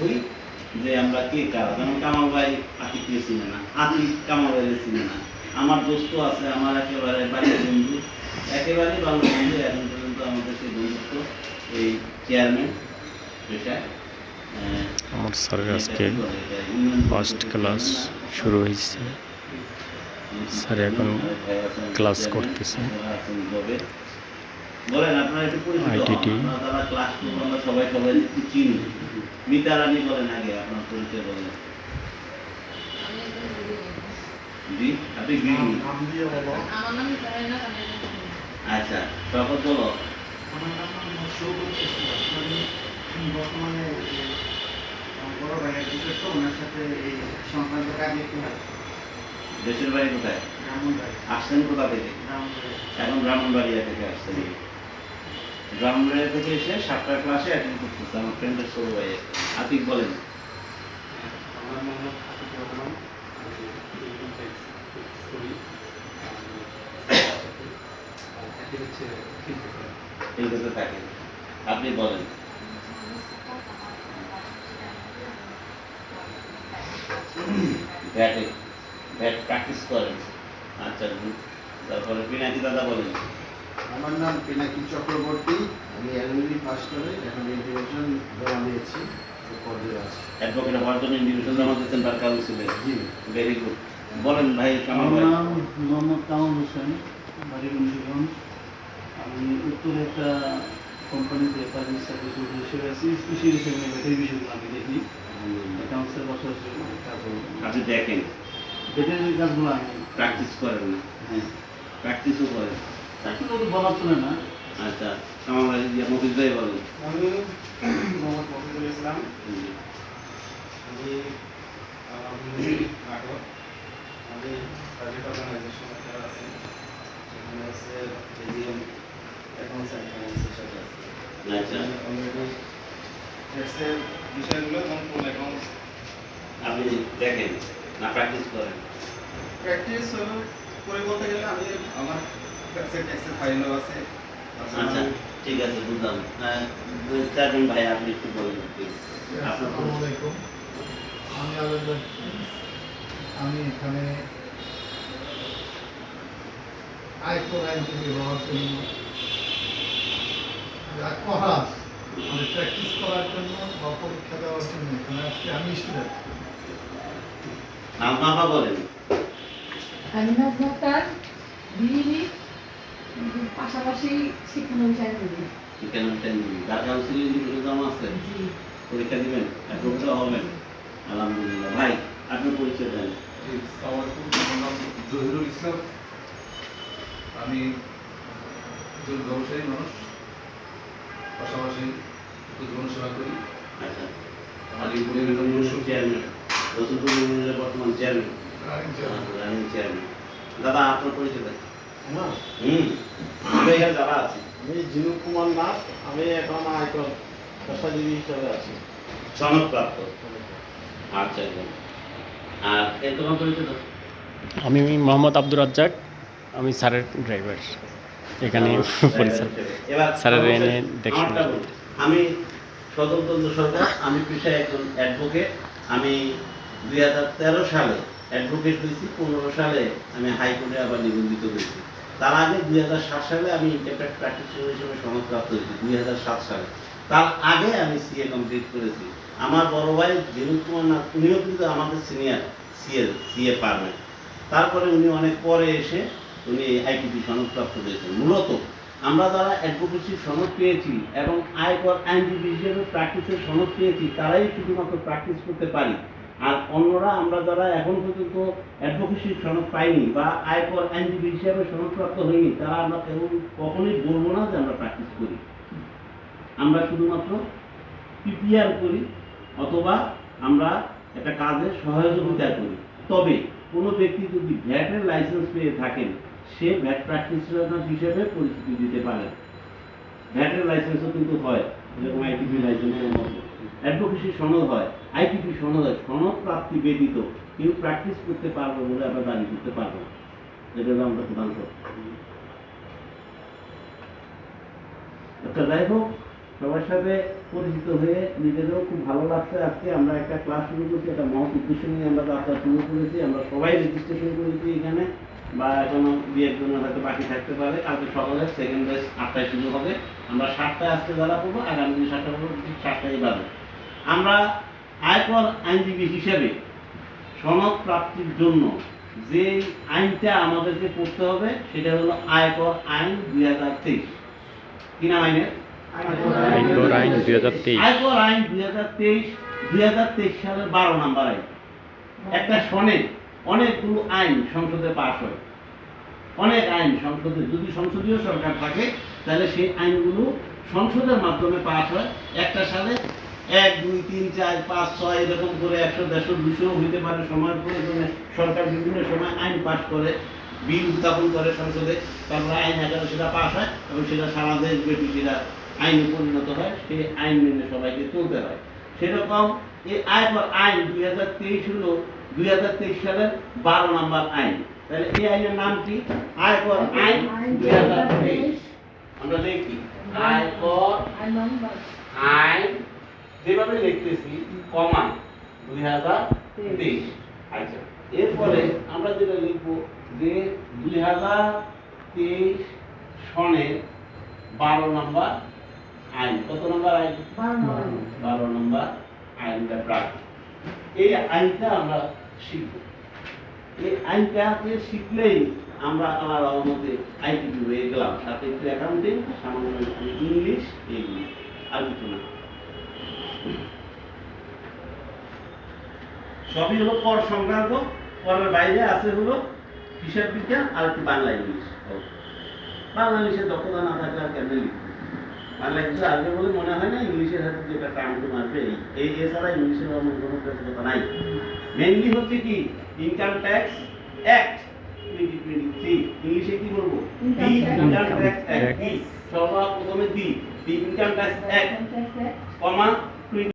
হই যে আমরা কে কারা? যেমন কামাল ভাই আতিককে চিনে না আতিক কামাল ভাইকে চিনে না। আমার দোস্ত আছে আমার একেবারে বাড়ির বন্ধু একেবারে ভালো বন্ধু এখন পর্যন্ত আমাদের সেই বন্ধুত্ব এই চেয়ারম্যান পেশায় আমার স্যারের আজকে ফার্স্ট ক্লাস শুরু হয়েছে। স্যার এখন ক্লাস করতেছে। বলেন আপনারা একটু পরিচিত হন। ITT আপনারা যারা ক্লাস করব আমরা সবাই সবাই একটু চিনি মিতা রানী বলেন। আগে আপনার পরিচয় বলেন জি আপনি গৃহিণী আচ্ছা বলো আমার নাম বর্তমানে বড় ভাইয়ের বিশেষ ওনার সাথে এই সংক্রান্ত কাজে একটু দেশের বাড়ি কোথায়? আসছেন কোথা থেকে? এখন ব্রাহ্মণবাড়িয়া থেকে আসছেন। ব্রাহ্মণবাড়িয়া থেকে এসে সাতটার ক্লাসে অ্যাটেন্ড করতেছে আমার ফ্রেন্ডের ভাই আতিক বলেন। আমার আতিক রহমান। এই কথা থাকে আপনি বলেন। ভ্যাটে ভ্যাট প্র্যাকটিস করেন। আচ্ছা. তারপরে পিনাকি দাদা বলেন। আমার নাম পিনাকি চক্রবর্তী আমি এলএলবি পাস করে এখন ইন্টিগ্রেশন জমা দিয়েছি এই আছি। অ্যাডভোকেট হওয়ার জন্য ইন্ডিভিজুয়াল জমা দিচ্ছেন বার কাউন্সিলে জি। ভেরি গুড বলেন ভাই কামাল আমার নাম মোহাম্মদ কামাল হোসেন বাড়ি বন্ধুগঞ্জ আমি উত্তরে একটা কোম্পানিতে সার্ভিস হিসেবে আছি স্পেশাল হিসেবে ব্যাটারি বিষয়গুলো আমি দেখি অ্যাকাউন্টসের আপনি দেখেন। ব্যাটারির কাজগুলো আমি প্র্যাকটিস করেন হ্যাঁ। প্র্যাকটিসও করেন। চাকরি তো বলা চলে না। আচ্ছা দিয়ে মফিজ ভাই বলেন। আমি মোহাম্মদ মফিজুল ইসলাম। আমি নাটক। আমি প্রাইভেট অর্গানাইজেশন একটা আছে সেখানে হচ্ছে এজিএম অ্যাকাউন্টস অ্যান্ড ফাইন্যান্সের সাথে আছে আচ্ছা। অলরেডি ট্যাক্সের বিষয়গুলো এবং ফুল অ্যাকাউন্টস আপনি দেখেন না প্র্যাকটিস করেন। প্র্যাকটিস করে বলতে গেলে আমি আমার ট্যাক্সের ট্যাক্সের ফাইলও আছে। আচ্ছা ঠিক আছে বুঝলাম। হ্যাঁ, চারজন ভাই আপনি একটু বলুন আপনার আসসালামু আলাইকুম আমি এখানে জন্য যা করাস মানে প্র্যাকটিস করার জন্য বা পরীক্ষা দেওয়ার জন্য এখানে আসছি আমি স্টুডেন্ট নাম বাবা বলেন। আমি মোক্তার বিইবি পাশাপাশি কাউন্সিলে আছে পরীক্ষা দিবেন অ্যাপ্রুভটা হবেন আলহামদুলিল্লাহ। ভাই পরিচয় দেন। জহিরুল ইসলাম। আমি একজন ব্যবসায়ী মানুষ। পাশাপাশি জনসেবা করি। আচ্ছা। চেয়ারম্যান বর্তমান চেয়ারম্যান দাদা আপনার পরিচয় দেন। হুম। আমরা এখানে যারা আছি। আমি জিনু কুমার নাথ আমি এখন আয়কর পেশাজীবী হিসাবে আছি। সনদপ্রাপ্ত আচ্ছা আর এর তোমার পরিচয় আমি মোহাম্মদ আব্দুর রাজ্জাক। আমি স্যারের ড্রাইভার। এখানে পরিচালক স্যারের এনে বলতে। আমি স্বতন্ত্র সরকার আমি পেশায় একজন অ্যাডভোকেট আমি দুই হাজার তেরো সালে অ্যাডভোকেট হয়েছি পনেরো সালে আমি হাইকোর্টে আবার নিবন্ধিত হয়েছি। তার আগে দুই হাজার সাত সালে আমি ইন্টারপ্রেট প্র্যাকটিশনার হিসেবে সনদপ্রাপ্ত হয়েছি, দুই হাজার সাত সালে। তার আগে আমি সিএ কমপ্লিট করেছি। আমার বড় ভাই বিনোদ কুমার নাথ, উনিও কিন্তু আমাদের সিনিয়র সিএ সিএ পারবেন তারপরে উনি অনেক পরে এসে উনি আইটিপি সনদপ্রাপ্ত হয়েছেন। মূলত আমরা যারা অ্যাডভোকেসি সনদ পেয়েছি এবং আয়কর আইনজীবী হিসেবে প্র্যাকটিসের সনদ পেয়েছি, তারাই শুধুমাত্র প্র্যাকটিস করতে পারি। আর অন্যরা আমরা যারা এখন পর্যন্ত অ্যাডভোকেসির সনদ পাইনি বা আয়কর আইনজীবী হিসাবে সনদপ্রাপ্ত হয়নি তারা আমরা তেমন কখনোই বলব না যে আমরা প্র্যাকটিস করি। আমরা শুধুমাত্র পিপিআর করি অথবা আমরা একটা কাজের সহযোগিতা করি। তবে কোনো ব্যক্তি যদি ভ্যাটের লাইসেন্স পেয়ে থাকেন, সে ভ্যাট প্র্যাকটিশনার হিসেবে পরিচিতি দিতে পারে। ভ্যাটের লাইসেন্সও কিন্তু হয় যেরকম আইটিপি লাইসেন্সের মতো অ্যাডভোকেসি সনদ হয় আইটিপি সনদ হয়, সনদ প্রাপ্তি ব্যতীত কেউ প্র্যাকটিস করতে পারব বলে আমরা দাবি করতে পারব। এটা আমরা প্রধান। আচ্ছা যাই হোক, সবার সাথে পরিচিত হয়ে নিজেদেরও খুব ভালো লাগছে আজকে। আমরা একটা ক্লাস শুরু করছি, একটা মহৎ উদ্দেশ্য নিয়ে আমরা যাত্রা শুরু করেছি। আমরা সবাই রেজিস্ট্রেশন করেছি এখানে, বা এখনও দুই একজনের হয়তো বাকি থাকতে পারে। কালকে সকালে সেকেন্ড ব্যাচ আটটায় শুরু হবে। আমরা সাতটায় আজকে যারা পড়ব, আগামী দিন সাতটা পড়ব, ঠিক সাতটায় বাজে। আমরা আয়কর আইনজীবী হিসেবে সনদ প্রাপ্তির জন্য যে আইনটা আমাদেরকে করতে হবে সেটা হলো আয়কর আইন দুই হাজার তেইশ। কি নাম আইনের? আয়কর আইন দুই হাজার তেইশ। আয়কর আইন দুই হাজার তেইশ দুই হাজার তেইশ সালের বারো নাম্বার আইন একটা সনে অনেকগুলো আইন সংসদে পাশ হয়। অনেক আইন সংসদে যদি সংসদীয় সরকার থাকে তাহলে সেই আইনগুলো সংসদের মাধ্যমে পাশ হয়। একটা সালে এক দুই তিন চার পাঁচ ছয় এরকম করে একশো দেড়শো দুশো হইতে পারে সময়ের প্রয়োজনে সরকার বিভিন্ন সময় আইন পাশ করে বিল উত্থাপন করে সংসদে। তারপরে আইন আকারে সেটা পাশ হয় এবং সেটা সারা দেশব্যাপী সেটা আইনে পরিণত হয় সেই আইন মেনে সবাইকে চলতে হয়। সেরকম এই আয়কর আইন দুই হাজার তেইশ হলো দুই হাজার তেইশ সালের বারো নম্বর আইন। তাহলে এই আইনের নাম কি? আয়কর আইন দুই হাজার তেইশ। আমরা দেখি। আয়কর আই আইন যেভাবে লিখতেছি কমা দুই হাজার তেইশ আচ্ছা এরপরে আমরা যেটা লিখব যে দুই হাজার তেইশ সনের বারো নম্বর আইন। কত নম্বর আইন? বারো নম্বর বারো নম্বর আইনটা প্রাপ্ত এই আইনটা আমরা শিখব। এই আইনটাকে শিখলেই আমরা আমার মধ্যে আইটি হয়ে গেলাম। সাথে একটু অ্যাকাউন্টিং সামান্য ইংলিশ এইগুলি আর কিছু না। সবই হলো কর সংক্রান্ত করের বাইরে আছে হলো হিসাব বিজ্ঞান আর একটু বাংলা ইংলিশ। বাংলা ইংলিশের দক্ষতা না থাকলে আর কেন লিখবে? বাংলা কিছু আসবে বলে মনে হয় না ইংলিশের হাতে যেটা টার্ম টু মারবে এই এছাড়া ইংলিশের অন্য কোনো কথা নাই। মেনলি হচ্ছে কি income tax act twenty twenty three ইংলিশে কি বলব? ইনকাম ট্যাক্স অ্যাক্ট সর্বপ্রথমে the income tax act comma